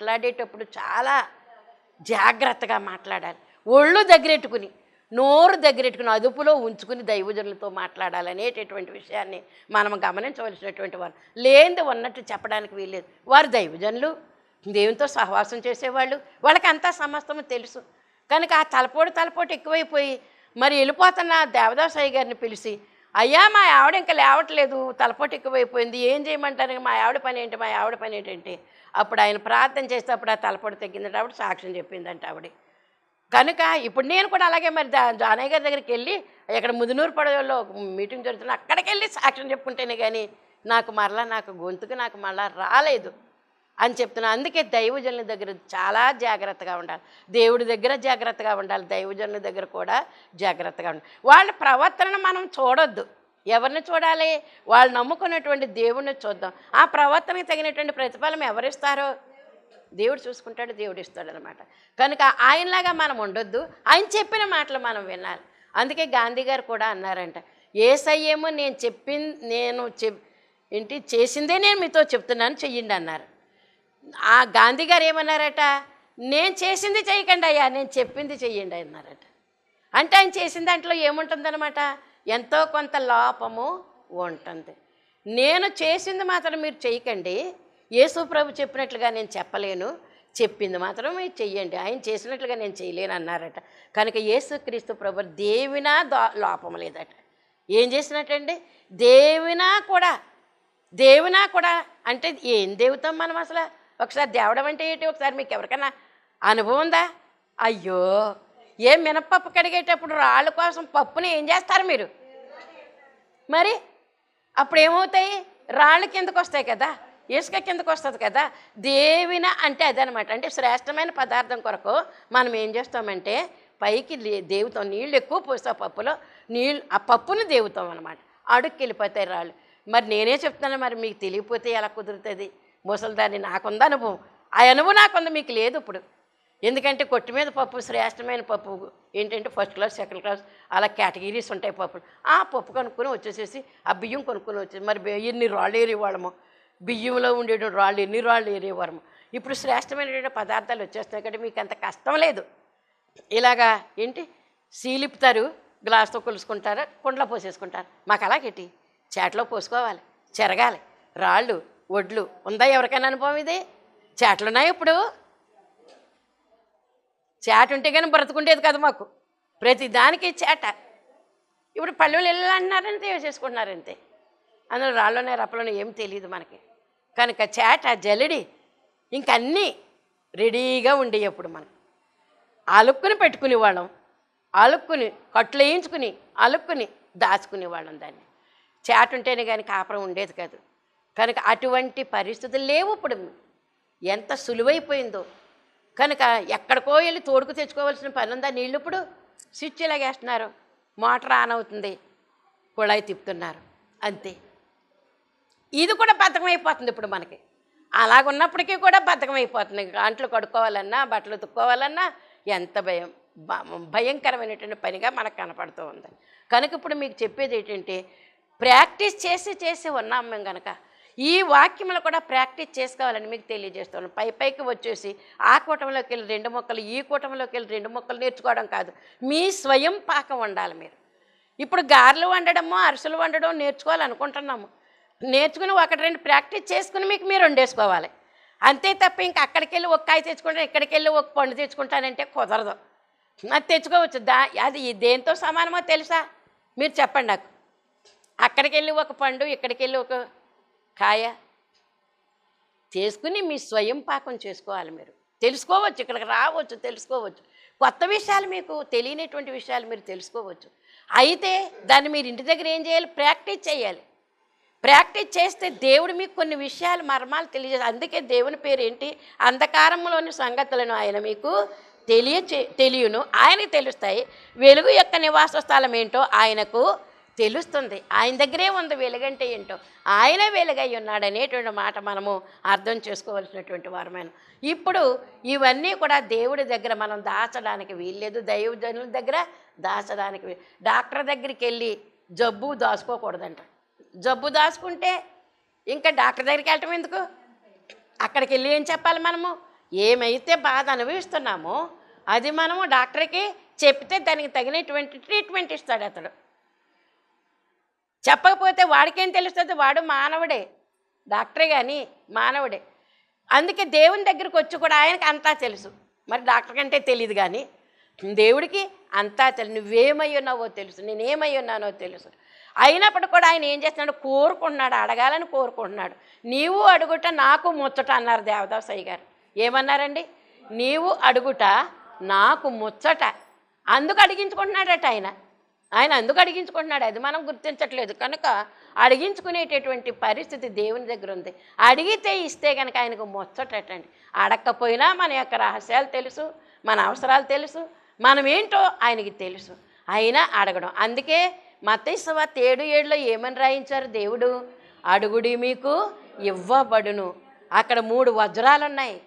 మాట్లాడేటప్పుడు చాలా జాగ్రత్తగా మాట్లాడాలి. ఒళ్ళు దగ్గరెట్టుకుని నోరు దగ్గరెట్టుకుని అదుపులో ఉంచుకుని దైవజనులతో మాట్లాడాలనేటటువంటి విషయాన్ని మనం గమనించవలసినటువంటి వారు. లేనిది ఉన్నట్టు చెప్పడానికి వీల్లేదు. వారు దైవజనులు దేవునితో సహవాసం చేసేవాళ్ళు వాళ్ళకి అంతా సమస్తము తెలుసు. కనుక ఆ తలపోటు తలపోటు ఎక్కువైపోయి మరి వెళ్ళిపోతున్న దేవదాసయ్య గారిని పిలిచి అయ్యా మా ఆవిడ ఇంకా లేవట్లేదు తలపోటు ఎక్కువైపోయింది ఏం చేయమంటారు? మా ఆవిడ పని ఏంటి? మా ఆవిడ పని ఏంటంటే అప్పుడు ఆయన ప్రార్థన చేస్తే అప్పుడు ఆ తలపోటు తగ్గిందంటే ఆవిడ సాక్ష్యం చెప్పిందంట ఆవిడ. కనుక ఇప్పుడు నేను కూడా అలాగే మరి జానయ్య గారి దగ్గరికి వెళ్ళి ఇక్కడ ముదునూరు పడవలో మీటింగ్ జరుగుతున్నా అక్కడికి వెళ్ళి సాక్ష్యం చెప్పుకుంటేనే కానీ నాకు మరలా నాకు గొంతుకు నాకు మరలా రాలేదు అని చెప్తున్నా. అందుకే దైవజనుల దగ్గర చాలా జాగ్రత్తగా ఉండాలి. దేవుడి దగ్గర జాగ్రత్తగా ఉండాలి. దైవజనుల దగ్గర కూడా జాగ్రత్తగా ఉండాలి. వాళ్ళ ప్రవర్తనను మనం చూడొద్దు. ఎవరిని చూడాలి? వాళ్ళు నమ్ముకున్నటువంటి దేవుడిని చూద్దాం. ఆ ప్రవర్తనకి తగినటువంటి ప్రతిఫలం ఎవరిస్తారో? దేవుడు చూసుకుంటాడు దేవుడు ఇస్తాడు అనమాట కనుక ఆయనలాగా మనం ఉండొద్దు. ఆయన చెప్పిన మాటలు మనం వినాలి. అందుకే గాంధీ గారు కూడా అన్నారంట ఏసయ్యేమో నేను చెప్పింది నేను చెప్ ఏంటి? చేసిందే నేను మీతో చెప్తున్నాను చెయ్యండి అన్నారు. ఆ గాంధీ గారు ఏమన్నారట నేను చేసింది చేయకండి అయ్యా నేను చెప్పింది చెయ్యండి అన్నారట. అంటే ఆయన చేసిన దాంట్లో ఏముంటుందన్నమాట? ఎంతో కొంత లోపము ఉంటుంది. నేను చేసింది మాత్రం మీరు చేయకండి యేసు ప్రభు చెప్పినట్లుగా నేను చెప్పలేను. చెప్పింది మాత్రం మీరు చెయ్యండి. ఆయన చేసినట్లుగా నేను చేయలేను అన్నారట. కనుక యేసుక్రీస్తు ప్రభు దేవినా దో లోపం లేదట. ఏం చేసినట్టండి? దేవినా కూడా దేవునా కూడా అంటే ఏం దేవుతాం మనం అసలు? ఒకసారి దేవడం అంటే ఏంటి? ఒకసారి మీకు ఎవరికైనా అనుభవం ఉందా? అయ్యో! ఏ మినపప్పు కడిగేటప్పుడు రాళ్ళ కోసం పప్పుని ఏం చేస్తారు మీరు? మరి? అప్పుడు ఏమవుతాయి రాళ్ళు కిందకు వస్తాయి కదా ఇసుక కిందకు వస్తుంది కదా దేవిన అంటే అదనమాట. అంటే శ్రేష్టమైన పదార్థం కొరకు మనం ఏం చేస్తామంటే పైకి దేవుతాం నీళ్ళు ఎక్కువ పోస్తాం పప్పులో నీళ్ళు ఆ పప్పును దేవుతాం అనమాట అడుక్కి వెళ్ళిపోతాయి రాళ్ళు. మరి నేనే చెప్తాను మరి మీకు తెలియకపోతే ఎలా కుదురుతుంది? ముసలిదాన్ని నాకుంది అనుభవం. ఆ అనుభవం నాకుంది మీకు లేదు ఇప్పుడు. ఎందుకంటే కొట్టు మీద పప్పు శ్రేష్టమైన పప్పు ఏంటంటే ఫస్ట్ క్లాస్ సెకండ్ క్లాస్ అలా కేటగిరీస్ ఉంటాయి పప్పులు. ఆ పప్పు కొనుక్కొని వచ్చేసేసి ఆ బియ్యం కొనుక్కొని వచ్చేసి మరి ఎన్ని రాళ్ళు ఏరేవాళ్ళము. బియ్యంలో ఉండే రాళ్ళు ఎన్ని రాళ్ళు ఏరేవాళ్ళము. ఇప్పుడు శ్రేష్టమైనటువంటి పదార్థాలు వచ్చేస్తాయి కాబట్టి మీకు అంత కష్టం లేదు. ఇలాగా ఏంటి? సీలిపుతారు గ్లాస్తో కొలుసుకుంటారు కుండలో పోసేసుకుంటారు. మాకు అలాగేటి చేటలో పోసుకోవాలి చెరగాలి. రాళ్ళు ఒడ్లు ఉందా ఎవరికైనా అనుభవం ఇది? చేటలున్నాయి ఇప్పుడు? చేట ఉంటే కానీ బ్రతుకుండేది కదా మాకు. ప్రతి దానికి చేట. ఇప్పుడు పల్లెలు వెళ్ళాలన్నారంతే అన్నారంతే అంతే అందులో రాళ్ళలోనే రప్పలోనే ఏం తెలియదు మనకి. కనుక చేట జలిడి ఇంకన్నీ రెడీగా ఉండేవి అప్పుడు మనకు. అలుక్కుని పెట్టుకునేవాళ్ళం అలుక్కుని కట్లు వేయించుకుని అలుక్కుని దాచుకునేవాళ్ళం దాన్ని. చేట ఉంటేనే కానీ కాపురం ఉండేది కాదు. కనుక అటువంటి పరిస్థితులు లేవు ఇప్పుడు. ఎంత సులువైపోయిందో. కనుక ఎక్కడికో వెళ్ళి తోడుకు తెచ్చుకోవాల్సిన పని ఉందా నీళ్ళు ఇప్పుడు స్విచ్ ఇలాగేస్తున్నారు. మోటార్ ఆన్ అవుతుంది. కుళాయి తిప్పుతున్నారు. అంతే. ఇది కూడా బద్ధకం అయిపోతుంది ఇప్పుడు మనకి. అలాగున్నప్పటికీ కూడా బద్ధకం అయిపోతుంది అంట్లు కడుక్కోవాలన్నా బట్టలు ఉతుక్కోవాలన్నా ఎంత భయం. భయంకరమైనటువంటి పనిగా మనకు కనపడుతూ ఉంది కనుక ఇప్పుడు మీకు చెప్పేది ఏంటంటే ప్రాక్టీస్ చేసి చేసి ఉన్నాం మేము కనుక ఈ వాక్యములు కూడా ప్రాక్టీస్ చేసుకోవాలని మీకు తెలియజేస్తున్నాను. పై పైకి వచ్చేసి ఆ కూటంలోకి వెళ్ళి రెండు మొక్కలు ఈ కూటంలోకి వెళ్ళి రెండు మొక్కలు నేర్చుకోవడం కాదు. మీ స్వయం పాకం వండాలి మీరు. ఇప్పుడు గారెలు వండడము అరిసెలు వండడం నేర్చుకోవాలనుకుంటున్నాము. నేర్చుకుని ఒకటి రెండు ప్రాక్టీస్ చేసుకుని మీకు మీరు వండేసుకోవాలి. అంతే తప్ప ఇంకా అక్కడికి వెళ్ళి ఒక కాయ తెచ్చుకుంటాను ఇక్కడికి వెళ్ళి ఒక పండు తెచ్చుకుంటానంటే కుదరదు. అది తెచ్చుకోవచ్చు. దా అది దేంతో సమానమో తెలుసా? మీరు చెప్పండి నాకు. అక్కడికి వెళ్ళి ఒక పండు ఇక్కడికి వెళ్ళి ఒక కాయ? చేసుకుని మీ స్వయం పాకం చేసుకోవాలి మీరు. తెలుసుకోవచ్చు ఇక్కడికి రావచ్చు తెలుసుకోవచ్చు. కొత్త విషయాలు మీకు తెలియనటువంటి విషయాలు మీరు తెలుసుకోవచ్చు. అయితే దాన్ని మీరు ఇంటి దగ్గర ఏం చేయాలి? ప్రాక్టీస్ చేయాలి. ప్రాక్టీస్ చేస్తే దేవుడు మీకు కొన్ని విషయాలు మర్మాలు తెలియజేసి అందుకే దేవుని పేరు ఏంటి అంధకారంలోని సంగతులను ఆయన మీకు తెలియ తెలియను. ఆయనకు తెలుస్తాయి. వెలుగు యొక్క నివాస స్థలం ఏంటో ఆయనకు తెలుస్తుంది. ఆయన దగ్గరే ఉంది వెలుగంటే ఏంటో. ఆయనే వెలుగై ఉన్నాడు అనేటువంటి మాట మనము అర్థం చేసుకోవాల్సినటువంటి వారమైన. ఇప్పుడు ఇవన్నీ కూడా దేవుడి దగ్గర మనం దాచడానికి వీల్లేదు. దైవజనుల దగ్గర దాచడానికి డాక్టర్ దగ్గరికి వెళ్ళి జబ్బు దాచుకోకూడదంట. జబ్బు దాచుకుంటే ఇంకా డాక్టర్ దగ్గరికి వెళ్ళటం ఎందుకు? అక్కడికి వెళ్ళి ఏం చెప్పాలి మనము? ఏమైతే బాధ అనుభవిస్తున్నామో అది మనము డాక్టర్కి చెప్తే దానికి తగినటువంటి ట్రీట్మెంట్ ఇస్తాడు అతడు. చెప్పకపోతే వాడికేం తెలుస్తుంది? వాడు మానవుడే. డాక్టరే కానీ మానవుడే. అందుకే దేవుని దగ్గరికి వచ్చి కూడా ఆయనకి అంతా తెలుసు. మరి డాక్టర్ కంటే తెలియదు కానీ దేవుడికి అంతా తెలుసు నువ్వేమై ఉన్నావో తెలుసు. నేనేమై ఉన్నానో తెలుసు. అయినప్పుడు కూడా ఆయన ఏం చేస్తున్నాడు? కోరుకుంటున్నాడు. అడగాలని కోరుకుంటున్నాడు. నీవు అడుగుట నాకు ముచ్చట అన్నారు దేవదాసయ్య గారు ఏమన్నారండి? నీవు అడుగుట నాకు ముచ్చట. అందుకు అడిగించుకుంటున్నాడట ఆయన. ఆయన అందుకు అడిగించుకుంటున్నాడు. అది మనం గుర్తించట్లేదు. కనుక అడిగించుకునేటటువంటి పరిస్థితి దేవుని దగ్గర ఉంది. అడిగితే ఇస్తే కనుక ఆయనకు ముచ్చటండి అడగకపోయినా మన యొక్క రహస్యాలు తెలుసు మన అవసరాలు తెలుసు మనం ఏంటో ఆయనకి తెలుసు. అయినా అడగడం. అందుకే మతైసవ ఏడు ఏడులో ఏమని రాయించారు దేవుడు? అడుగుడి మీకు ఇవ్వబడును. అక్కడ మూడు వజ్రాలు ఉన్నాయి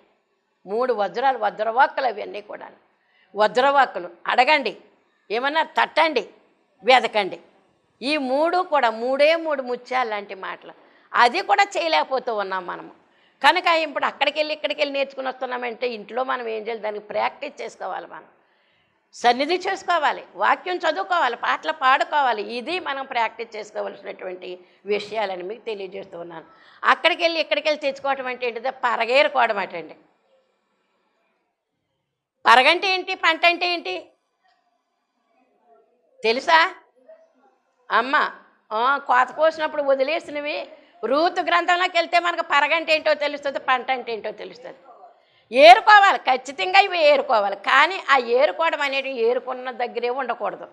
మూడు వజ్రాలు వజ్రవాక్కులు అవన్నీ కూడా వజ్రవాక్కులు. అడగండి. ఏమన్నా తట్టండి. వెదకండి. ఈ మూడు కూడా మూడే మూడు ముత్యాలు లాంటి మాటలు. అది కూడా చేయలేకపోతూ ఉన్నాం మనము. కనుక ఇప్పుడు అక్కడికి వెళ్ళి ఇక్కడికి వెళ్ళి నేర్చుకుని వస్తున్నామంటే ఇంట్లో మనం ఏం చేయాలి? దానికి ప్రాక్టీస్ చేసుకోవాలి మనం. సన్నిధి చేసుకోవాలి వాక్యం చదువుకోవాలి పాటలు పాడుకోవాలి. ఇది మనం ప్రాక్టీస్ చేసుకోవాల్సినటువంటి విషయాలని మీకు తెలియజేస్తూ ఉన్నాను. అక్కడికి వెళ్ళి ఇక్కడికి వెళ్ళి తెచ్చుకోవటం అంటే ఏంటిదో? పరగేరుకోవడం అటండి. పరగంటే ఏంటి? పంట అంటే ఏంటి? తెలుసా? అమ్మ కోత పోసినప్పుడు వదిలేసినవి. రూతు గ్రంథంలోకి వెళ్తే మనకు పరగంట ఏంటో తెలుస్తుంది పంట అంటే ఏంటో తెలుస్తుంది. ఏరుకోవాలి ఖచ్చితంగా ఇవి ఏరుకోవాలి. కానీ ఆ ఏరుకోవడం అనేది ఏరుకున్న దగ్గరే ఉండకూడదు.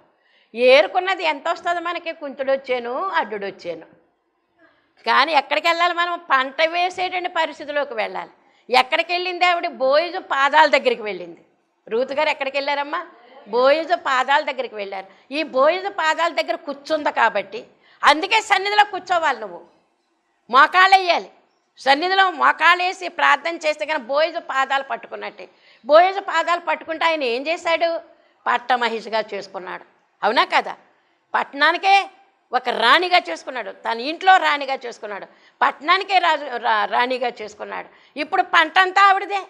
ఏరుకున్నది ఎంత వస్తుంది మనకి? కుంతుడు వచ్చాను అడ్డుడు వచ్చాను. కానీ ఎక్కడికి వెళ్ళాలి మనం? పంట వేసేటువంటి పరిస్థితిలోకి వెళ్ళాలి. ఎక్కడికి వెళ్ళింది ఆవిడ? బోయిజు పాదాల దగ్గరికి వెళ్ళింది. రూతు గారు ఎక్కడికి వెళ్ళారమ్మా? బోయిజు పాదాల దగ్గరికి వెళ్ళారు. ఈ బోయిజు పాదాల దగ్గర కూర్చుంది కాబట్టి అందుకే సన్నిధిలో కూర్చోవాలి నువ్వు. మోకాళ్ళు వేయాలి సన్నిధిలో మోకాళ్ళు వేసి ప్రార్థన చేస్తే కానీ బోయజు పాదాలు పట్టుకున్నట్టే. బోయజు పాదాలు పట్టుకుంటే ఆయన ఏం చేశాడు? పట్ట మహిషిగా చేసుకున్నాడు. అవునా కదా? పట్టణానికే ఒక రాణిగా చేసుకున్నాడు. తన ఇంట్లో రాణిగా చేసుకున్నాడు. పట్టణానికే రాజు రా- రాణిగా చేసుకున్నాడు. ఇప్పుడు పంట అంతా ఆవిడదే.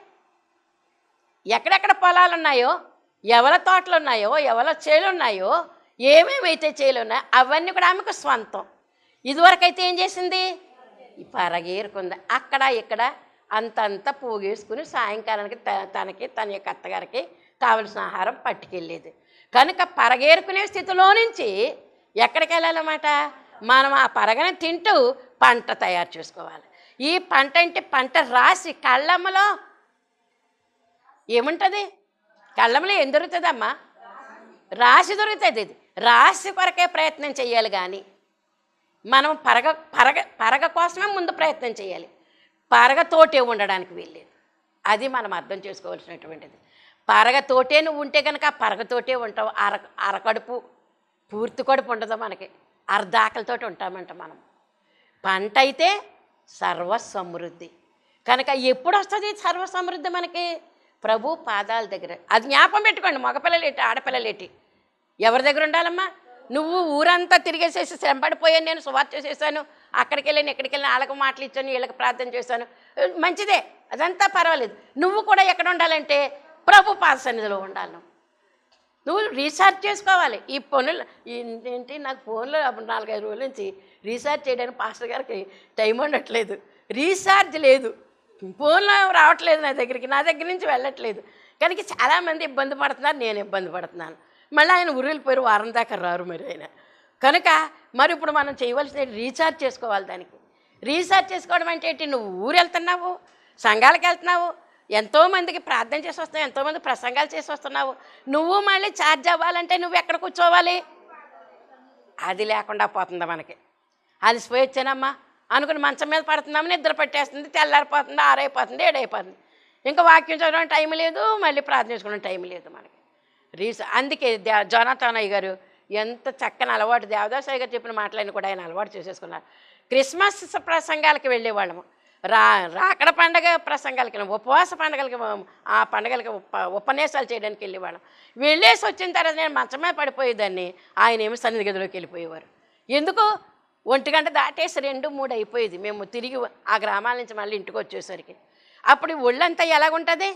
ఎక్కడెక్కడ పొలాలు ఉన్నాయో ఎవల తోటలు ఉన్నాయో ఎవల చేలు ఉన్నాయో ఏమేమైతే చేలు ఉన్నాయో అవన్నీ కూడా ఆమెకు స్వంతం. ఇదివరకైతే ఏం చేసింది? పరగేరుకుంది. అక్కడ ఇక్కడ అంతంత పోగేసుకుని సాయంకాలానికి తనకి తన యొక్క అత్తగారికి కావలసిన ఆహారం పట్టుకెళ్ళేది. కనుక పరగేరుకునే స్థితిలో నుంచి ఎక్కడికి వెళ్ళాలన్నమాట? మనం ఆ పరగని తింటూ పంట తయారు చేసుకోవాలి. ఈ పంట అంటే పంట రాసి కళ్ళమ్మలో ఏముంటుంది? కళ్ళంలో ఏం దొరుకుతుందమ్మా? రాశి దొరుకుతుంది ఇది. రాశి కొరకే ప్రయత్నం చేయాలి కానీ మనం పరగ పరగ పరగ కోసమే ముందు ప్రయత్నం చేయాలి. పరగతోటే ఉండడానికి వీల్లేదు. అది మనం అర్థం చేసుకోవాల్సినటువంటిది. పరగతోటే నువ్వు ఉంటే కనుక పరగతోటే ఉంటావు. అర అరకడుపు పూర్తి కడుపు ఉండదు మనకి. అర్ధాకలతోటి ఉంటామంట మనం. పంట అయితే సర్వ సమృద్ధి కనుక ఎప్పుడు వస్తుంది సర్వ సమృద్ధి మనకి? ప్రభు పాదాల దగ్గర. అది జ్ఞాపం పెట్టుకోండి మగపిల్లలేటి ఆడపిల్లలేటి. ఎవరి దగ్గర ఉండాలమ్మా? నువ్వు ఊరంతా తిరిగేసేసి శ్రమపడిపోయాను నేను సువార్త చేసేసాను అక్కడికి వెళ్ళాను ఇక్కడికి వెళ్ళిన వాళ్ళకి మాటలు ఇచ్చాను వీళ్ళకి ప్రార్థన చేశాను. మంచిదే అదంతా పర్వాలేదు. నువ్వు కూడా ఎక్కడ ఉండాలంటే ప్రభు పాద సన్నిధిలో ఉండాలి నువ్వు. రీఛార్జ్ చేసుకోవాలి. ఈ పనులు ఏంటి నాకు ఫోన్లో అప్పుడు నాలుగైదు రోజుల నుంచి రీఛార్జ్ చేయడానికి పాస్టర్ గారికి టైం ఉండట్లేదు. రీఛార్జ్ లేదు. ఫోన్లో రావట్లేదు నా దగ్గరికి. నా దగ్గర నుంచి వెళ్ళట్లేదు. కనుక చాలామంది ఇబ్బంది పడుతున్నారు నేను ఇబ్బంది పడుతున్నాను. మళ్ళీ ఆయన ఊరిపోయారు వారం దాకా రారు మరి ఆయన. కనుక మరి ఇప్పుడు మనం చేయవలసిన రీఛార్జ్ చేసుకోవాలి దానికి. రీఛార్జ్ చేసుకోవడం అంటే ఏంటి? నువ్వు ఊరు వెళ్తున్నావు సంఘాలకు వెళ్తున్నావు ఎంతోమందికి ప్రార్థన చేసి వస్తున్నావు ఎంతోమంది ప్రసంగాలు చేసి వస్తున్నావు. నువ్వు మళ్ళీ ఛార్జ్ అవ్వాలంటే నువ్వు ఎక్కడ కూర్చోవాలి? అది లేకుండా పోతుంది మనకి. అలసిపోయి వచ్చానమ్మా అనుకుని మంచం మీద పడుతున్నామని నిద్ర పట్టేస్తుంది తెల్లారిపోతుంది ఆరైపోతుంది ఏడైపోతుంది. ఇంకా వాక్యం చదవడం టైం లేదు మళ్ళీ ప్రార్థన చేసుకోవడం టైం లేదు మనకి. రీస అందుకే దే జోనాథాన్ గారు ఎంత చక్కని అలవాటు దేవదాస్ గారు చెప్పిన మాటలని కూడా ఆయన అలవాటు చేసేసుకున్నారు. క్రిస్మస్ ప్రసంగాలకి వెళ్ళేవాళ్ళము. రా రాకడ పండగ ప్రసంగాలకి ఉపవాస పండగలకి ఆ పండగలకి ఉప ఉపన్యాసాలు చేయడానికి వెళ్ళేవాళ్ళం. వెళ్ళేసి వచ్చిన తర్వాత నేను మంచమే పడిపోయేదాన్ని ఆయన ఏమో సన్నిధి గదిలోకి వెళ్ళిపోయేవారు. ఎందుకు? ఒంటి గంట దాటేసి రెండు మూడు అయిపోయేది. మేము తిరిగి ఆ గ్రామాల నుంచి మళ్ళీ ఇంటికి వచ్చేసరికి. అప్పుడు ఒళ్ళంతా ఎలాగుంటుంది?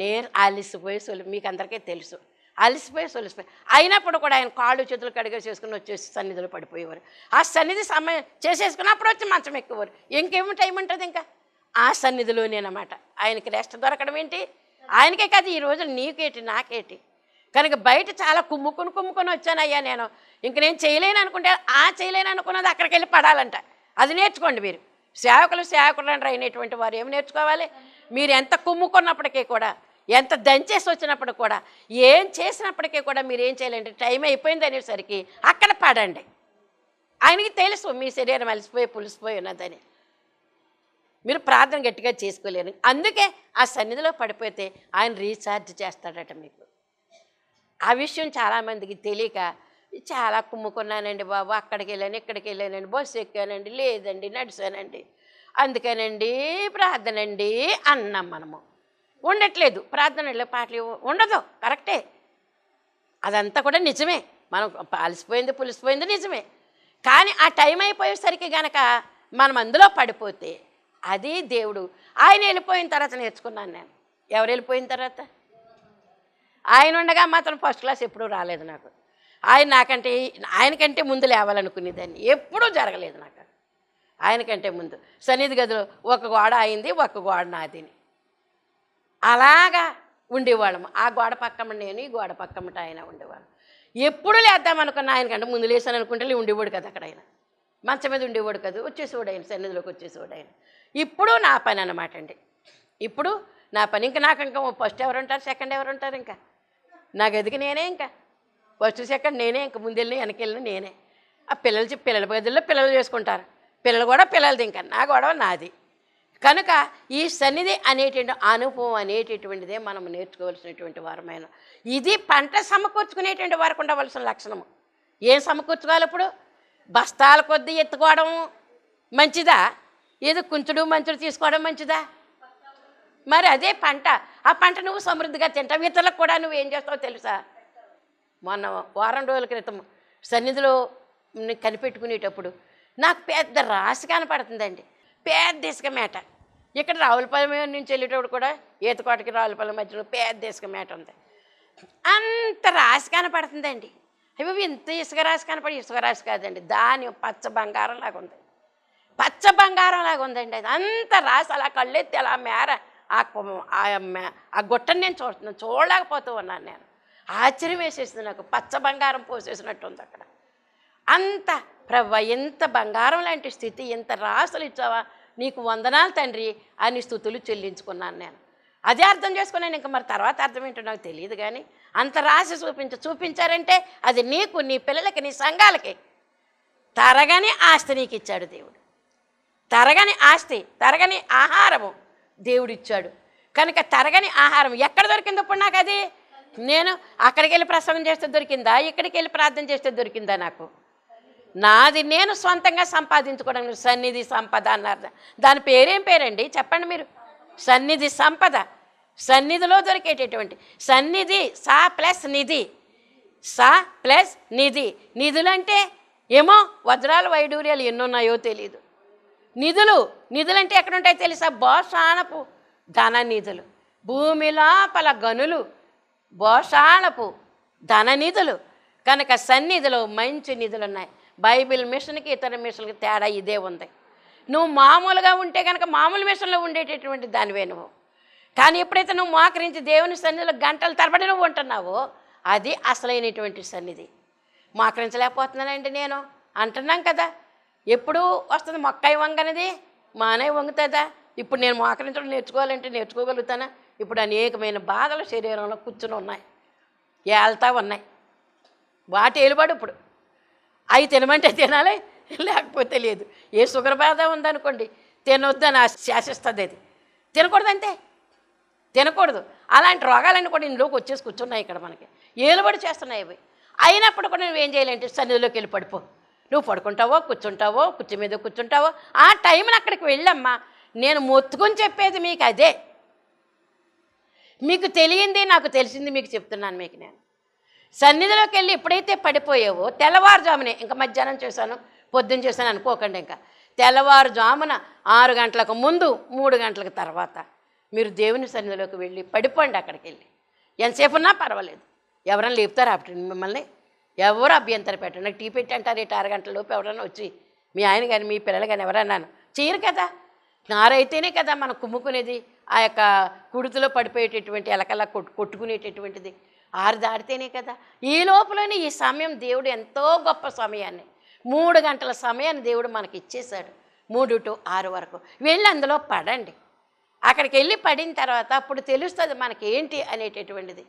నేను అలిసిపోయి సొలి మీకు అందరికీ తెలుసు. అలిసిపోయి సొలిసిపోయి అయినప్పుడు కూడా ఆయన కాళ్ళు చేతులు కడిగేసేసుకుని వచ్చేసి సన్నిధిలో పడిపోయేవారు. ఆ సన్నిధి సమయం చేసేసుకున్నప్పుడు వచ్చి మంచం ఎక్కువారు ఇంకేమి టైం ఉంటుంది ఇంకా? ఆ సన్నిధిలోనేనమాట. ఆయనకి రెస్ట్ దొరకడం ఏంటి? ఆయనకే కాదు ఈ రోజు నీకేటి నాకేటి? కనుక బయట చాలా కుమ్ముకుని కుమ్ముకొని వచ్చానయ్యా నేను. ఇంక నేను చేయలేను అనుకుంటే ఆ చేయలేను అనుకున్నది అక్కడికి వెళ్ళి పడాలంట. అది నేర్చుకోండి మీరు. సేవకులు సేవకులు అయినటువంటి వారు ఏం నేర్చుకోవాలి? మీరు ఎంత కుమ్ముకున్నప్పటికీ కూడా ఎంత దంచేసి వచ్చినప్పుడు కూడా ఏం చేసినప్పటికీ కూడా మీరు ఏం చేయాలంటే టైం అయిపోయింది అనేసరికి అక్కడ పడండి. ఆయనకి తెలుసు మీ శరీరం అలసిపోయి పులిసిపోయి ఉన్నదని. మీరు ప్రార్థన గట్టిగా చేసుకోలేరు. అందుకే ఆ సన్నిధిలో పడిపోతే ఆయన రీఛార్జ్ చేస్తాడట మీకు. ఆ విషయం చాలామందికి తెలియక చాలా కుమ్ముకున్నానండి బాబు అక్కడికి వెళ్ళాను ఇక్కడికి వెళ్ళానండి బస్సు ఎక్కానండి లేదండి నడిచానండి అందుకేనండి ప్రార్థనండి అన్నాం మనము. ఉండట్లేదు ప్రార్థనలో పాటలు ఉండదు కరెక్టే. అదంతా కూడా నిజమే మనం అలసిపోయింది పులిసిపోయింది నిజమే. కానీ ఆ టైం అయిపోయేసరికి గనక మనం అందులో పడిపోతే అది దేవుడు ఆయన వెళ్ళిపోయిన తర్వాత నేర్చుకున్నాను నేను. ఎవరు వెళ్ళిపోయిన తర్వాత? ఆయన ఉండగా మాత్రం ఫస్ట్ క్లాస్ ఎప్పుడూ రాలేదు నాకు. ఆయన నాకంటే ఆయనకంటే ముందు లేవాలనుకునేదాన్ని. ఎప్పుడూ జరగలేదు నాకు. ఆయనకంటే ముందు. సన్నిధి గదిలో ఒక గోడ అయింది ఒక గోడ నాదిని అలాగా ఉండేవాళ్ళము ఆ గోడ పక్కమ్మ నేను ఈ గోడ పక్కమ్మట ఆయన ఉండేవాళ్ళం. ఎప్పుడు లేద్దాం అనుకున్న ఆయనకంటే ముందు లేసాను అనుకుంటే ఉండేవాడు కదా అక్కడ ఆయన మంచం మీద ఉండేవాడు కదా వచ్చేసేవాడు ఆయన సన్నిధిలోకి వచ్చేసేవాడు ఆయన. ఇప్పుడు నా పని అనమాట అండి. ఇప్పుడు నా పని. ఇంకా నాకు ఇంకా ఫస్ట్ ఎవరు ఉంటారు సెకండ్ ఎవరు ఉంటారు ఇంకా? నా గదికి నేనే ఇంకా? ఫస్ట్ సెకండ్ నేనే ఇంకా ముందెళ్ళి వెనకెళ్ళిన నేనే. ఆ పిల్లలు చెప్పి పిల్లల గదుల్లో పిల్లలు చేసుకుంటారు. పిల్లలు కూడా పిల్లలది ఇంకా. నా గొడవ నాది. కనుక ఈ సన్నిధి అనేటువంటి అనుభవం అనేటటువంటిదే మనం నేర్చుకోవాల్సినటువంటి వారమైన. ఇది పంట సమకూర్చుకునేటువంటి వారికి ఉండవలసిన లక్షణము ఏం సమకూర్చుకోవాలి ఇప్పుడు? బస్తాల కొద్దీ ఎత్తుకోవడం మంచిదా? ఏదో కుంచుడు మంచుడు తీసుకోవడం మంచిదా? మరి అదే పంట. ఆ పంట నువ్వు సమృద్ధిగా తింటావు. ఇతరులకు కూడా నువ్వు ఏం చేస్తావో తెలుసా? మొన్న వారం రోజుల క్రితం సన్నిధిలో కనిపెట్టుకునేటప్పుడు నాకు పెద్ద రాశి కనపడుతుందండి. పెద్ద ఇసుక మేట. ఇక్కడ రావులపాలెం నుంచి వెళ్ళేటప్పుడు కూడా ఈతకోటకి రావులపాలెం మధ్యలో పెద్ద ఇసుక మేట ఉంది. అంత రాశి కనపడుతుందండి. అవి ఇంత ఇసుక రాశి కనపడి ఇసుక రాశి కాదండి. దాని పచ్చ బంగారం లాగా ఉంది. పచ్చ బంగారం లాగా ఉందండి అది. అంత రాసి అలా కళ్ళెత్తి అలా మేర ఆ కొ- ఆ ఆ గుట్టని నేను చూస్తున్నాను చూడలేకపోతూ ఉన్నాను నేను. ఆశ్చర్యం వేసేసింది నాకు. పచ్చ బంగారం పోసేసినట్టు ఉంది అక్కడ. అంత ప్రవ్వ ఎంత బంగారం లాంటి స్థితి ఎంత రాసులు ఇచ్చావా? నీకు వందనాలు తండ్రి అని స్థుతులు చెల్లించుకున్నాను నేను. అదే అర్థం చేసుకున్నాను. ఇంకా మరి తర్వాత అర్థం ఏంటో నాకు తెలియదు కానీ అంత రాసి చూపించ చూపించారంటే అది నీకు నీ పిల్లలకి నీ సంఘాలకి. తరగని ఆస్తి నీకు ఇచ్చాడు దేవుడు. తరగని ఆస్తి తరగని ఆహారము. దేవుడిచ్చాడు. కనుక తరగని ఆహారం ఎక్కడ దొరికింది ఇప్పుడు నాకు అది? నేను అక్కడికి వెళ్ళి ప్రసంగం చేస్తే దొరికిందా? ఇక్కడికి వెళ్ళి ప్రార్థన చేస్తే దొరికిందా నాకు? నాది నేను సొంతంగా సంపాదించుకోవడం సన్నిధి సంపద అన్నారు. దాని పేరేం పేరండి? చెప్పండి మీరు. సన్నిధి సంపద. సన్నిధిలో దొరికేటటువంటి సన్నిధి సా ప్లస్ నిధి. సా ప్లస్ నిధి. నిధులంటే ఏమో? వజ్రాలు వైడూర్యాలు ఎన్నున్నాయో తెలియదు నిధులు. నిధులంటే ఎక్కడుంటాయో తెలుసా? బోషాణపు ధన నిధులు భూమి లోపల గనులు. బోషాణపు ధన నిధులు కనుక సన్నిధిలో మంచి నిధులు ఉన్నాయి బైబిల్ మిషన్కి ఇతర మిషన్కి తేడా ఇదే ఉంది. నువ్వు మామూలుగా ఉంటే కనుక మామూలు మిషన్లో ఉండేటటువంటి దానివే నువ్వు. కానీ ఎప్పుడైతే నువ్వు మోకరించి దేవుని సన్నిధిలో గంటల తరబడి నువ్వు ఉంటున్నావో అది అసలైనటువంటి సన్నిధి. మోకరించలేకపోతున్నానండి నేను. అంటున్నాం కదా. ఎప్పుడు వస్తుంది మొక్కాయి వంగనది మానే వంగుతుందా ఇప్పుడు నేను మోకరించడం నేర్చుకోవాలంటే నేర్చుకోగలుగుతానా? ఇప్పుడు అనేకమైన బాధలు శరీరంలో కూర్చుని ఉన్నాయి. ఏళ్తా ఉన్నాయి. వాటి ఏలుబడు ఇప్పుడు. అవి తినమంటే తినాలి లేకపోతే లేదు. ఏ షుగర్ బాధ ఉందనుకోండి తినొద్దని శాసిస్తుంది అది. తినకూడదంతే తినకూడదు. అలాంటి రోగాలన్నీ కూడా ఇందులోకి వచ్చేసి కూర్చున్నాయి ఇక్కడ మనకి. ఏలుబడి చేస్తున్నాయి అవి. అయినప్పుడు కూడా నువ్వేం చేయాలంటే సన్నిధిలోకి వెళ్ళి పడిపో. నువ్వు పడుకుంటావో కూర్చుంటావో కుర్చీ మీద కూర్చుంటావో ఆ టైంని అక్కడికి వెళ్ళమ్మా. నేను మొత్తుకొని చెప్పేది మీకు అదే. మీకు తెలియంది నాకు తెలిసింది మీకు చెప్తున్నాను మీకు నేను. సన్నిధిలోకి వెళ్ళి ఎప్పుడైతే పడిపోయావో తెల్లవారుజామునే ఇంకా మధ్యాహ్నం చేశాను పొద్దున్న చేశాను అనుకోకండి ఇంకా. తెల్లవారుజామున ఆరు గంటలకు ముందు మూడు గంటలకు తర్వాత మీరు దేవుని సన్నిధిలోకి వెళ్ళి పడిపోండి అక్కడికి వెళ్ళి. ఎంతసేపు ఉన్నా పర్వాలేదు. ఎవరైనా లేపుతారు అప్పుడు మిమ్మల్ని? ఎవరు అభ్యంతరం పెట్టండి నాకు టీ పెట్టి అంటారు ఇటు ఆరు గంటల లోపు ఎవరైనా వచ్చి మీ ఆయన కానీ మీ పిల్లలు కానీ ఎవరన్నాను చేయరు కదా. నారైతేనే కదా మనం కుమ్ముకునేది. ఆ యొక్క కుడుతులో పడిపోయేటటువంటి ఎలకలా కొట్టు కొట్టుకునేటటువంటిది. ఆరు దాటితేనే కదా. ఈ లోపలనే ఈ సమయం దేవుడు ఎంతో గొప్ప సమయాన్ని. మూడు గంటల సమయాన్ని దేవుడు మనకి ఇచ్చేశాడు. మూడు టు ఆరు వరకు. వెళ్ళి అందులో పడండి. అక్కడికి వెళ్ళి పడిన తర్వాత అప్పుడు తెలుస్తుంది మనకి ఏంటి అనేటటువంటిది.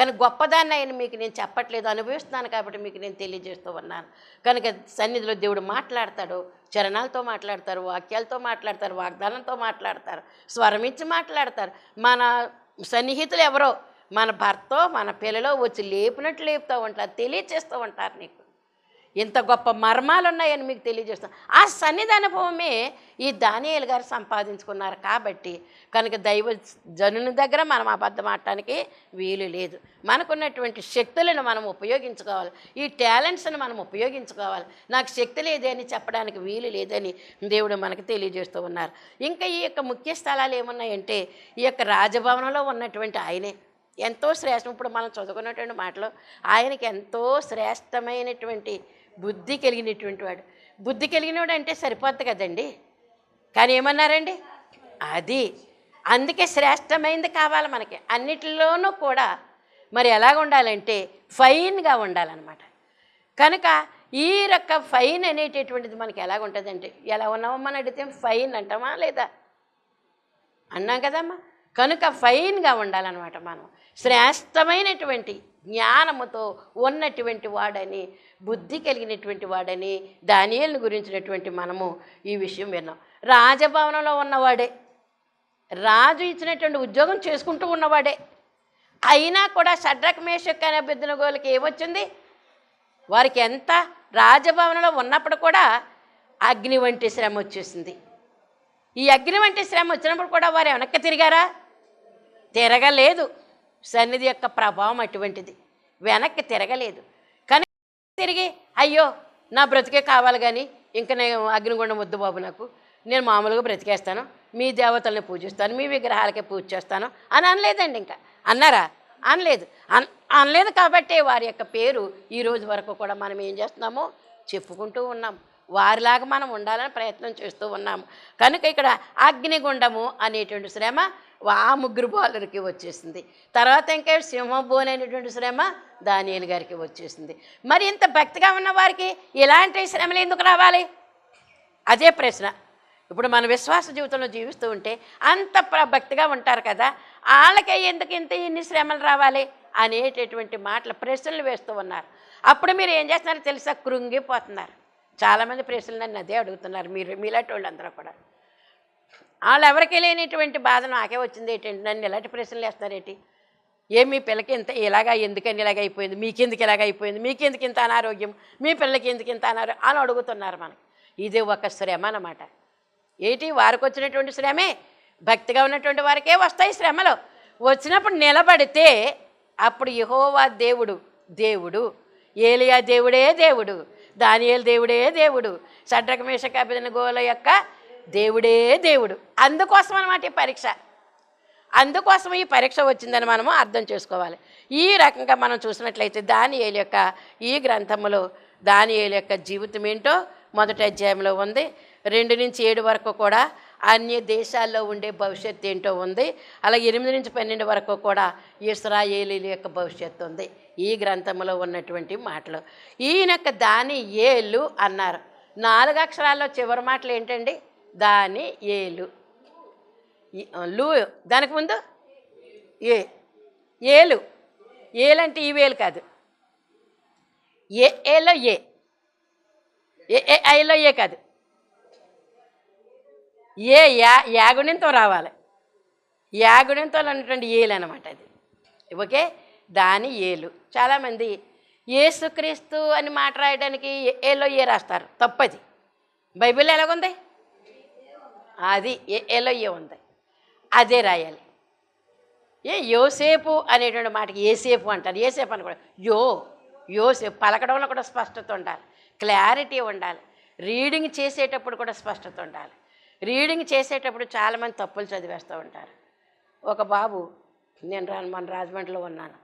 కానీ గొప్పదాన్ని ఆయన మీకు నేను చెప్పట్లేదు అనుభవిస్తున్నాను కాబట్టి మీకు నేను తెలియజేస్తూ ఉన్నాను. కనుక సన్నిధిలో దేవుడు మాట్లాడతాడు చరణాలతో మాట్లాడతారు వాక్యాలతో మాట్లాడతారు వాగ్దానంతో మాట్లాడతారు స్వరమించి మాట్లాడతారు. మన సన్నిహితులు ఎవరో? మన భర్త మన పిల్లలో వచ్చి లేపినట్టు లేపుతూ ఉంటారు తెలియచేస్తూ ఉంటారు నీకు. ఇంత గొప్ప మర్మాలు ఉన్నాయని మీకు తెలియజేస్తాం ఆ సన్నిధానుభవమే ఈ దానియలు గారు సంపాదించుకున్నారు కాబట్టి కనుక దైవ జనుని దగ్గర మనం అబద్ధం ఆడటానికి వీలు లేదు. మనకున్నటువంటి శక్తులను మనం ఉపయోగించుకోవాలి. ఈ టాలెంట్స్ని మనం ఉపయోగించుకోవాలి. నాకు శక్తి లేదే అని చెప్పడానికి వీలు లేదని దేవుడు మనకు తెలియజేస్తూ ఉన్నారు. ఇంకా ఈ యొక్క ముఖ్య స్థలాలు ఏమున్నాయంటే ఈ యొక్క రాజభవనంలో ఉన్నటువంటి ఆయనే. ఎంతో శ్రేష్టం. ఇప్పుడు మనం చదువుకున్నటువంటి మాటలు ఆయనకి ఎంతో శ్రేష్టమైనటువంటి బుద్ధి కలిగినటువంటి వాడు. బుద్ధి కలిగినవాడు అంటే సరిపోద్ది కదండి. కానీ ఏమన్నారండి? అది. అందుకే శ్రేష్టమైనది కావాలి మనకి. అన్నిటిలోనూ కూడా మరి ఎలాగ ఉండాలంటే ఫైన్గా ఉండాలన్నమాట. కనుక ఈ రక ఫైన్ అనేటటువంటిది మనకి ఎలాగ ఉంటుందంటే ఎలా ఉన్నామని అడిగితే ఫైన్ అంటామా లేదా? అన్నాం కదమ్మా. కనుక ఫైన్గా ఉండాలన్నమాట మనం. శ్రేష్టమైనటువంటి జ్ఞానముతో ఉన్నటువంటి వాడని బుద్ధి కలిగినటువంటి వాడని దానియల్ని గురించినటువంటి మనము ఈ విషయం విన్నాం. రాజభవనంలో ఉన్నవాడే రాజు ఇచ్చినటువంటి ఉద్యోగం చేసుకుంటూ ఉన్నవాడే. అయినా కూడా షడ్రక్ మేషక్ అనే బిద్దనగోలకి ఏమొచ్చింది? వారికి ఎంత? రాజభవనంలో ఉన్నప్పుడు కూడా అగ్ని వంటి శ్రమ వచ్చేసింది. ఈ అగ్ని వంటి శ్రమ వచ్చినప్పుడు కూడా వారు వెనక్కి తిరిగారా? తిరగలేదు. సన్నిధి యొక్క ప్రభావం అటువంటిది. వెనక్కి తిరగలేదు. కానీ తిరిగి అయ్యో నా బ్రతికే కావాలి కానీ ఇంకా నేను అగ్నిగుండం వద్దు బాబు నాకు. నేను మామూలుగా బ్రతికేస్తాను. మీ దేవతల్ని పూజిస్తాను. మీ విగ్రహాలకే పూజ చేస్తాను. అని అనలేదండి ఇంకా. అన్నారా? అనలేదు. అన్ అనలేదు కాబట్టి వారి యొక్క పేరు ఈ రోజు వరకు కూడా మనం ఏం చేస్తున్నామో చెప్పుకుంటూ ఉన్నాం. వారిలాగా మనం ఉండాలని ప్రయత్నం చేస్తూ ఉన్నాము కనుక ఇక్కడ అగ్నిగుండము అనేటువంటి శ్రమ ఆ ముగ్గురు బాలురికి వచ్చేసింది. తర్వాత ఇంకా సింహబోన్ అనేటువంటి శ్రమ దానియలు గారికి వచ్చేసింది. మరి ఇంత భక్తిగా ఉన్న వారికి ఇలాంటి శ్రమలు ఎందుకు రావాలి? అదే ప్రశ్న. ఇప్పుడు మన విశ్వాస జీవితంలో జీవిస్తూ ఉంటే అంత ప్ర- భక్తిగా ఉంటారు కదా వాళ్ళకే ఎందుకు ఇంత ఇన్ని శ్రమలు రావాలి అనేటటువంటి మాటలు ప్రశ్నలు వేస్తూ ఉన్నారు. అప్పుడు మీరు ఏం చేస్తున్నారో? తెలుసా? కృంగిపోతున్నారు. చాలామంది ప్రశ్నలు నన్ను అదే అడుగుతున్నారు. మీరు మీలాంటి వాళ్ళందరూ కూడా. వాళ్ళు ఎవరికి లేనిటువంటి బాధ నాకే వచ్చింది ఏంటంటే నన్ను ఎలాంటి ప్రశ్నలు వేస్తున్నారేంటి ఏ మీ పిల్లకి ఇంత ఇలాగా ఎందుకని ఇలాగ అయిపోయింది? మీకెందుకు ఇలాగ అయిపోయింది? మీకెందుకు ఇంత అనారోగ్యం? మీ పిల్లకి ఎందుకు ఇంత అనారోగ్యం అని అడుగుతున్నారు మనకి. ఇది ఒక శ్రమ అన్నమాట. ఏంటి? వారికి వచ్చినటువంటి శ్రమే. భక్తిగా ఉన్నటువంటి వారికే వస్తాయి శ్రమలు. వచ్చినప్పుడు నిలబడితే అప్పుడు యహోవా దేవుడు దేవుడు. ఏలియా దేవుడే దేవుడు. దానియేలు దేవుడే దేవుడు. సడ్రకమేష కబిదన గోల యొక్క దేవుడే దేవుడు. అందుకోసం అనమాట ఈ పరీక్ష. అందుకోసం ఈ పరీక్ష వచ్చిందని మనము అర్థం చేసుకోవాలి. ఈ రకంగా మనం చూసినట్లయితే దానియేలు యొక్క ఈ గ్రంథములో దానియేలు యొక్క జీవితం ఏంటో మొదటి అధ్యాయంలో ఉంది. రెండు నుంచి ఏడు వరకు కూడా అన్య దేశాల్లో ఉండే భవిష్యత్తు ఏంటో ఉంది. అలాగే ఎనిమిది నుంచి పన్నెండు వరకు కూడా ఇస్రాయేలీల యొక్క భవిష్యత్తు ఉంది. ఈ గ్రంథంలో ఉన్నటువంటి మాటలు. ఈయన యొక్క దాని ఏళ్ళు అన్నారు. నాలుగు అక్షరాల్లో చివరి మాటలు ఏంటండి? దాని ఏలు. లూ. దానికి ముందు ఏ. ఏలు. ఏలంటే ఈ వేలు కాదు. ఏ ఏలో ఏ. ఏ ఐలో ఏ కాదు. ఏ యా యాగుణ్యంతో రావాలి. యాగుణ్యంతో ఉన్నటువంటి ఏలు అనమాట అది. ఓకే? దాని ఏలు. చాలామంది ఏసుక్రీస్తు అని మాట్లాడడానికి ఏలో ఏ రాస్తారు? తప్పది. బైబిల్ ఎలాగుంది? అది ఏ- ఏ ఉంది? అదే రాయాలి. ఏ యోసేపు అనేటువంటి మాటకి ఏసేపు అంటారు. ఏసేపు అని కూడా యో యోసేపు పలకడంలో కూడా స్పష్టత ఉండాలి. క్లారిటీ ఉండాలి. రీడింగ్ చేసేటప్పుడు కూడా స్పష్టత ఉండాలి. రీడింగ్ చేసేటప్పుడు చాలామంది తప్పులు చదివేస్తూ ఉంటారు. ఒక బాబు నేను రా మన రాజమండ్రిలో ఉన్నాను.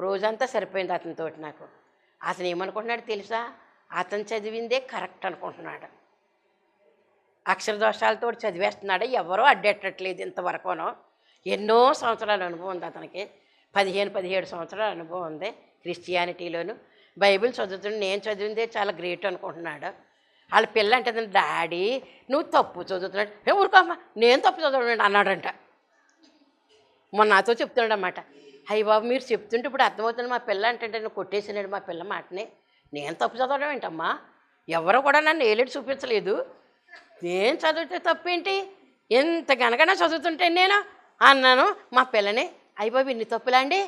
రోజంతా సరిపోయింది అతనితోటి నాకు. అతను ఏమనుకుంటున్నాడు తెలుసా? అతను చదివిందే కరెక్ట్ అనుకుంటున్నాడు. అక్షర దోషాలతో చదివేస్తున్నాడు ఎవరో అడ్డెట్టట్లేదు ఇంతవరకునో. ఎన్నో సంవత్సరాల అనుభవం ఉంది అతనికి. పదిహేను పదిహేడు సంవత్సరాల అనుభవం ఉంది క్రిస్టియానిటీలోను. బైబిల్ చదువుతుంటే నేను చదివిందే చాలా గ్రేట్ అనుకుంటున్నాడు. వాళ్ళ పిల్ల అంటే డాడీ నువ్వు తప్పు చదువుతున్నాడు ఏ ఊరుకోమ్మా నేను తప్పు చదవడండి అన్నాడంట. మొన్న నాతో చెప్తున్నాడు అన్నమాట అయ్యి బాబు మీరు చెప్తుంటే ఇప్పుడు అర్థమవుతుంది మా పిల్ల అంటే నేను కొట్టేసినాడు మా పిల్ల మాటని. నేను తప్పు చదవడం ఏంటమ్మా? ఎవరు కూడా నన్ను ఏలేడు చూపించలేదు. నేను చదివితే తప్పేంటి? ఎంత గనగన చదువుతుంటే నేను? అన్నాను. మా పిల్లని అయిపోయి ఇన్ని తప్పులా అండి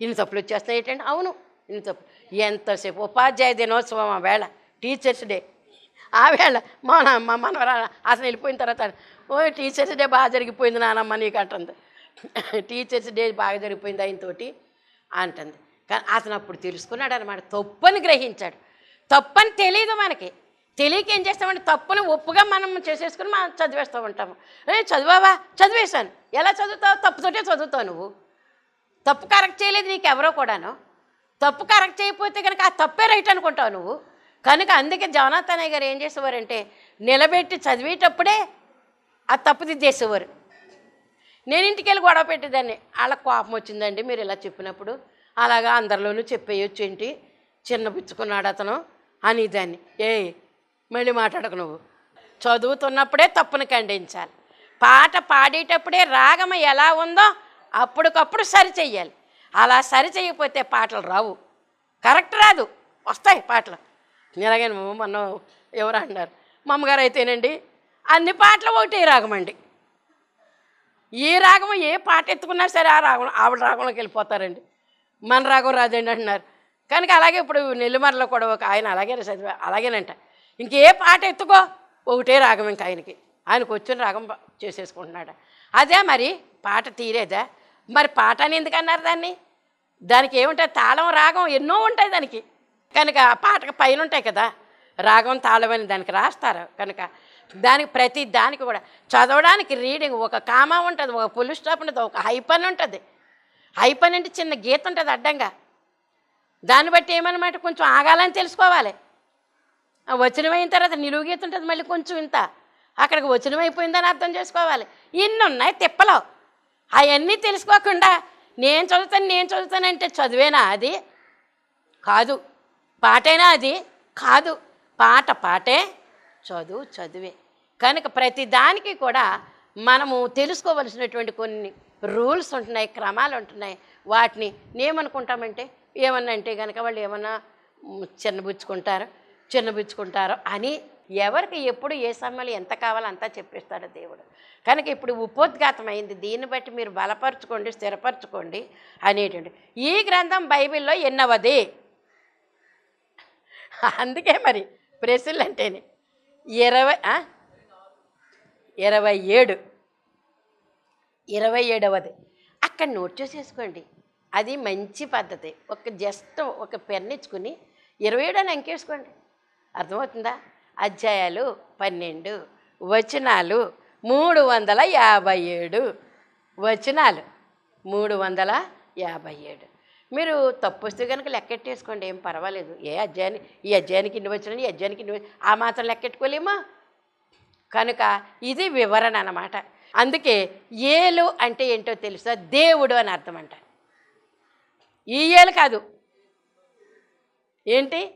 ఇన్ని తప్పులు వచ్చేస్తాయి ఏంటండి? అవును ఇన్ని తప్పు ఎంతసేపు? ఉపాధ్యాయ దినోత్సవం ఆ వేళ? Teachers day. ఆ వేళ? మా మా మనవరా అసలు వెళ్ళిపోయిన తర్వాత ఓ టీచర్స్ డే బాగా జరిగిపోయింది నానమ్మ నీకు అంటుంది. టీచర్స్ డే బాగా జరిగిపోయింది ఆయనతోటి అంటుంది. కానీ అతను అప్పుడు తెలుసుకున్నాడు అనమాట తప్పని గ్రహించాడు. తప్పని తెలియదు మనకి. తెలియక ఏం చేస్తామంటే తప్పును ఒప్పుగా మనం చేసేసుకుని మనం చదివేస్తూ ఉంటాము. ఏ చదివావా? చదివేశాను. ఎలా చదువుతావు? తప్పుతోటే చదువుతావు నువ్వు. తప్పు కరెక్ట్ చేయలేదు నీకు ఎవరో కూడాను. తప్పు కరెక్ట్ చేయకపోతే కనుక ఆ తప్పే రైట్ అనుకుంటావు నువ్వు. కనుక అందుకే జవనాథనయ్య గారు ఏం చేసేవారంటే నిలబెట్టి చదివేటప్పుడే ఆ తప్పు దిద్దేసేవారు. నేను ఇంటికి వెళ్ళి గొడవ పెట్టేదాన్ని. వాళ్ళ కోపం వచ్చిందండి మీరు ఇలా చెప్పినప్పుడు. అలాగా అందరిలోనూ చెప్పేయొచ్చు ఏంటి? చిన్న పుచ్చుకున్నాడు అతను అనేదాన్ని. ఏ మళ్ళీ మాట్లాడకు నువ్వు. చదువుతున్నప్పుడే తప్పును ఖండించాలి. పాట పాడేటప్పుడే రాగం ఎలా ఉందో అప్పటికప్పుడు సరిచెయ్యాలి అలా సరి చేయకపోతే పాటలు రావు. కరెక్ట్ రాదు. వస్తాయి పాటలు. ఇలాగే మొన్న ఎవరు అన్నారు మా అమ్మగారు అయితేనండి అన్ని పాటలు ఒకటే రాగమండి ఏ రాగం ఏ పాట ఎత్తుకున్నా సరే ఆ రాగం ఆవిడ రాగంలోకి వెళ్ళిపోతారండి. మన రాగం రాదండి అంటున్నారు. కనుక అలాగే ఇప్పుడు నెల్లిమర్లో కూడా ఒక ఆయన అలాగే చదివా అలాగేనంట. ఇంకే పాట ఎత్తుకో. ఒకటే రాగం ఇంకా ఆయనకి. ఆయనకు వచ్చిన రాగం చేసేసుకుంటున్నాడు. అదే మరి పాట తీరేదా? మరి పాట అని ఎందుకు అన్నారు దాన్ని? దానికి ఏముంటాయి? తాళం రాగం ఎన్నో ఉంటాయి దానికి. కనుక ఆ పాటకు పైన ఉంటాయి కదా. రాగం తాళం అని దానికి రాస్తారు కనుక. దానికి ప్రతి దానికి కూడా. చదవడానికి రీడింగ్ ఒక కామా ఉంటుంది ఒక పులి స్టాప్ ఉంటుంది ఒక హైపన్ ఉంటుంది. హైపన్ అంటే చిన్న గీత ఉంటుంది అడ్డంగా. దాన్ని బట్టి ఏమన్నమాట? కొంచెం ఆగాలని తెలుసుకోవాలి. ఆ వచనం అయిన తర్వాత నిలువు గీత ఉంటుంది మళ్ళీ కొంచెం ఇంత. అక్కడికి వచనం అయిపోయిందని అర్థం చేసుకోవాలి. ఇన్ని ఉన్నాయి తిప్పలో. అవన్నీ తెలుసుకోకుండా నేను చదువుతాను నేను చదువుతానంటే చదివేనా అది? కాదు. పాటైనా అది? కాదు. పాట పాటే చదువు చదువే. కనుక ప్రతిదానికి కూడా మనము తెలుసుకోవలసినటువంటి కొన్ని రూల్స్ ఉంటున్నాయి క్రమాలు ఉంటున్నాయి. వాటిని ఏమనుకుంటామంటే ఏమన్నా అంటే కనుక వాళ్ళు ఏమన్నా చిన్నబుచ్చుకుంటారు చిన్నబుచ్చుకుంటారు అని ఎవరికి ఎప్పుడు ఏ సమయంలో ఎంత కావాలో అంతా చెప్పిస్తాడు దేవుడు. కనుక ఇప్పుడు ఉపోద్ఘాతమైంది దీన్ని బట్టి మీరు బలపరచుకోండి స్థిరపరచుకోండి అనేటువంటి. ఈ గ్రంథం బైబిల్లో ఎన్నవది? అందుకే మరి ప్రెసిల్ అంటేనే. ఇరవై ఇరవై ఏడు. ఇరవై ఏడవది. అక్కడ నోట్ చేసేసుకోండి. అది మంచి పద్ధతి. ఒక జస్ట్ ఒక పెన్ ఇచ్చుకుని ఇరవై ఏడు అని అంకేసుకోండి. అర్థమవుతుందా? అధ్యాయాలు పన్నెండు వచనాలు మూడు వందల యాభై ఏడు. వచనాలు మూడు వందల యాభై ఏడు. మీరు తప్పు వస్తే కనుక లెక్కెట్టేసుకోండి ఏం పర్వాలేదు. ఏ అధ్యాయాన్ని ఈ అధ్యాయానికి ఇన్ని వచ్చిన ఈ అధ్యాయానికి ఇన్ని ఆ మాత్రం లెక్కెట్టుకోలేమా? కనుక ఇది వివరణ అన్నమాట. అందుకే ఏలు అంటే ఏంటో తెలుసా? దేవుడు అని అర్థం అంట. ఈ ఏలు కాదు. ఏంటి?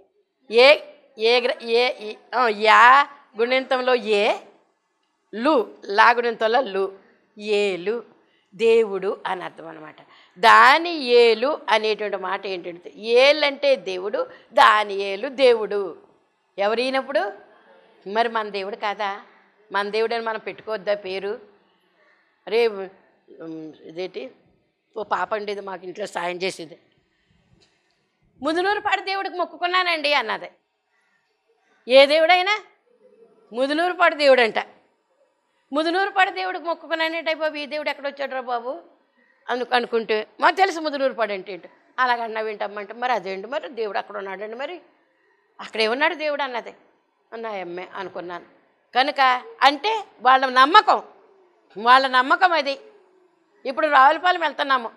ఏ ఏ గ్ర- ఏ యా గుణింతంలో ఏ? లు. లా గుణింతంలో లు. ఏలు. దేవుడు అని అర్థం అనమాట దాని ఏలు అనేటువంటి మాట ఏంటంటే ఏలంటే దేవుడు దాని ఏలు దేవుడు. ఎవరైనప్పుడు? మరి మన దేవుడు కాదా? మన దేవుడు అని మనం పెట్టుకోవద్దా పేరు? అరే ఇదేంటి? ఓ పాప ఉండేది మాకు ఇంట్లో సాయం చేసేది. ముదునూరుపాడు దేవుడికి మొక్కుకున్నానండి అన్నది. ఏ దేవుడైనా? ముదునూరుపాడు దేవుడు అంట ముదునూరుపాడు దేవుడికి మొక్కుకున్నానంటే బాబు ఈ దేవుడు ఎక్కడ వచ్చాడురా బాబు? అను అనుకుంటే మాకు తెలుసు ముదునూరుపాడు అంటే ఏంటి. అలాగ అన్నావు మరి అదేంటి మరి? దేవుడు అక్కడ ఉన్నాడండి మరి. అక్కడే ఉన్నాడు దేవుడు అన్నది. నా ఎమ్మె అనుకున్నాను. కనుక అంటే వాళ్ళ నమ్మకం వాళ్ళ నమ్మకం అది. ఇప్పుడు రావులపాలెం వెళ్తున్నాము.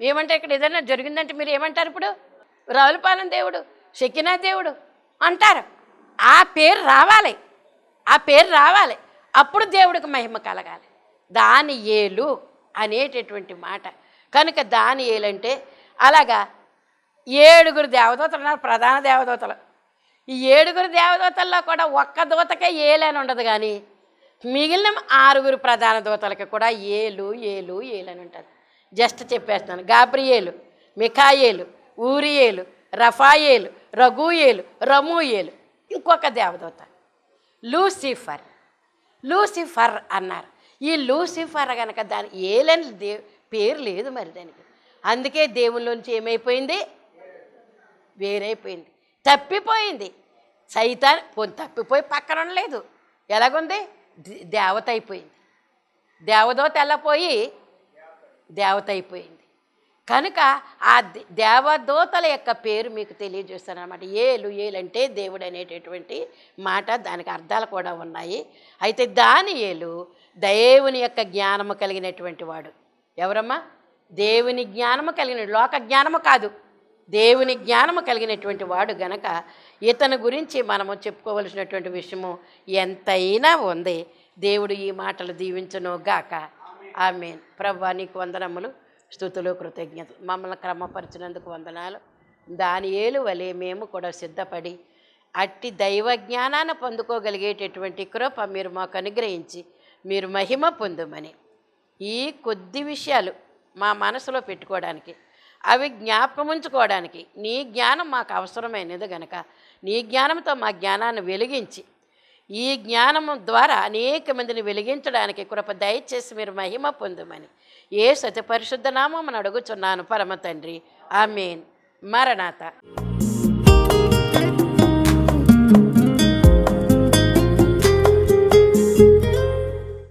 ఏమంటే ఇక్కడ ఏదైనా జరిగిందంటే మీరు ఏమంటారు ఇప్పుడు? రావులపాలెం దేవుడు షెక్కినా దేవుడు అంటారు. ఆ పేరు రావాలి. ఆ పేరు రావాలి. అప్పుడు దేవుడికి మహిమ కలగాలి. దాని ఏలు అనేటటువంటి మాట. కనుక దాని ఏలంటే అలాగా ఏడుగురు దేవదూతలు ఉన్నారు ప్రధాన దేవదూతలు. ఈ ఏడుగురు దేవదూతల్లో కూడా ఒక్క దూతకే ఏలని ఉండదు కానీ మిగిలిన ఆరుగురు ప్రధాన దూతలకి కూడా ఏలు ఏలు ఏలని ఉంటుంది జస్ట్ చెప్పేస్తున్నాను గాబ్రియేలు మిఖాయేలు ఊరియేలు రఫాయేలు రఘుయేలు రమూయేలు ఇంకొక దేవదూత లూసిఫర్. లూసిఫర్ అన్నారు. ఈ లూసిఫర్ కనుక దాని ఏలని దే పేరు లేదు మరి దానికి. అందుకే దేవుళ్ళలోంచి ఏమైపోయింది? వేరైపోయింది. తప్పిపోయింది. సైతాన్ తప్పిపోయి పక్కన ఉండలేదు ఎలాగుంది దేవత అయిపోయింది. దేవదూత పోయి? దేవత అయిపోయింది. కనుక ఆ దే- దేవదూతల యొక్క పేరు మీకు తెలియజేస్తాను అనమాట ఏలు ఏలు అంటే దేవుడు అనేటటువంటి మాట దానికి అర్థాలు కూడా ఉన్నాయి. అయితే దాని ఏలు దేవుని యొక్క జ్ఞానము కలిగినటువంటి వాడు. ఎవరమ్మా? దేవుని జ్ఞానము కలిగిన లోక జ్ఞానము కాదు. దేవుని జ్ఞానము కలిగినటువంటి వాడు గనక ఇతని గురించి మనము చెప్పుకోవలసినటువంటి విషయము ఎంతైనా ఉంది. దేవుడు ఈ మాటలు దీవించను గాక ఆమెన్. ప్రభా నీకు వందనములు. స్థుతులు కృతజ్ఞతలు మమ్మల్ని క్రమపరిచినందుకు వందనాలు. దాని ఏలు వలె మేము కూడా సిద్ధపడి అట్టి దైవ జ్ఞానాన్ని పొందుకోగలిగేటటువంటి కృప మీరు మాకు అనుగ్రహించి మీరు మహిమ పొందుమని. ఈ కొద్ది విషయాలు మా మనసులో పెట్టుకోవడానికి అవి జ్ఞాపకం ఉంచుకోవడానికి నీ జ్ఞానం మాకు అవసరమైనది గనక నీ జ్ఞానంతో మా జ్ఞానాన్ని వెలిగించి ఈ జ్ఞానం ద్వారా అనేక మందిని వెలిగించడానికి కృప దయచేసి మీరు మహిమ పొందుమని. ఏ సతి పరిశుద్ధ నామం అడుగుచున్నాను పరమ తండ్రి ఆమెన్. మరణాత.